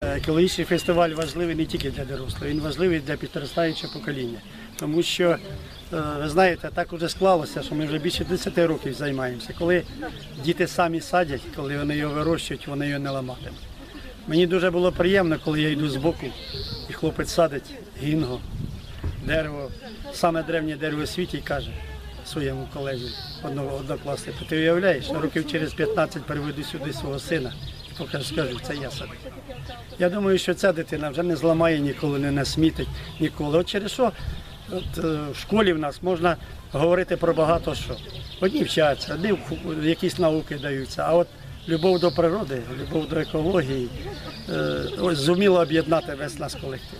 Екологічний фестиваль важливий не тільки для дорослих, він важливий для підростаючого покоління. Тому що, е, ви знаєте, так уже склалося, що ми вже більше 10 років займаємося. Коли діти самі садять, коли вони його вирощують, вони його не ламатимуть. Мені дуже було приємно, коли я йду з боку, і хлопець садить гінго, дерево, саме древнє дерево у світі, і каже своєму колезі, одного однокласнику, ти уявляєш, років через 15 приведу сюди свого сина покажу, скажу, це я садив. Я думаю, що ця дитина вже не зламає ніколи, не насмітить ніколи. От через що от, е, в школі в нас можна говорити про багато що. Одні вчаться, одні якісь науки даються, а от любов до природи, любов до екології е, ось зуміло об'єднати весь наш колектив.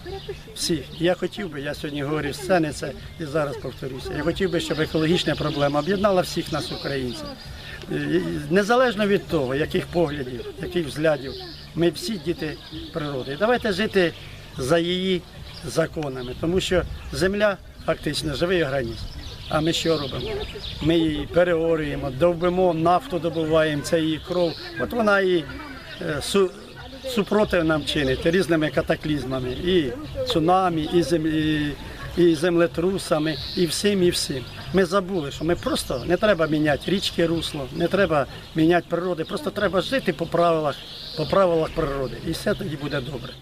Всіх. Я хотів би, я сьогодні говорю з сцени це і зараз повторюся. Я хотів би, щоб екологічна проблема об'єднала всіх нас, українців. Незалежно від того, яких поглядів, яких взглядів, ми всі діти природи. І Давайте жити за її законами, тому що земля фактично живий організм. А ми що робимо? Ми її переорюємо, довбимо, нафту добуваємо, це її кров. От вона і е, су, супротив нам чинить різними катаклізмами, і цунамі, і, землі, і землетрусами, і всім, і всім. Ми забули, що ми просто не треба міняти річки, русло, не треба міняти природи, просто треба жити по правилах, по правилах природи. І все тоді буде добре.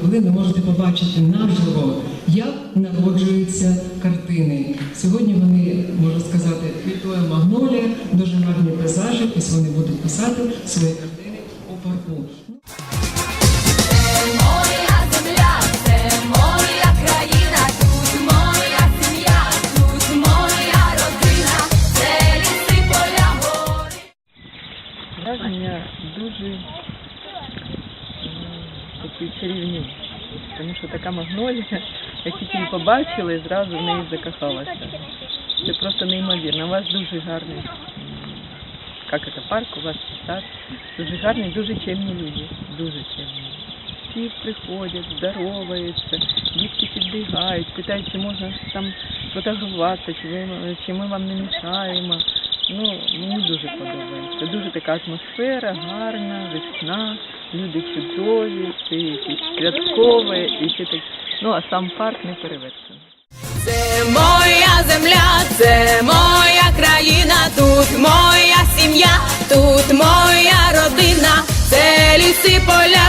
Хвилин, ви можете побачити наживо, як народжуються картини. Сьогодні вони, можна сказати, квітує магнолія, дуже гарні пейзажі. Ось вони будуть писати свої картини у парку. Моя земля, це моя країна, тут моя сім'я, тут моя родина, це ліси, поля, гори. Враження дуже такі чарівні, тому що така магнолія, як тільки її побачила, і зразу в неї закохалася. Це просто неймовірно. У вас дуже гарний, як це парк, у вас сад, дуже гарний, дуже чемні люди, дуже чемні. Всі приходять, здороваються, дітки підбігають, питають, чи можна там фотографуватися, чи, чи ми вам не мішаємо. Ну, мені дуже подобається. Дуже така атмосфера, гарна, весна, люди чудові, все якісь святкове і все так. Ну, а сам парк не перевершений. Це моя земля, це моя країна, тут моя сім'я, тут моя родина, це ліси, поля,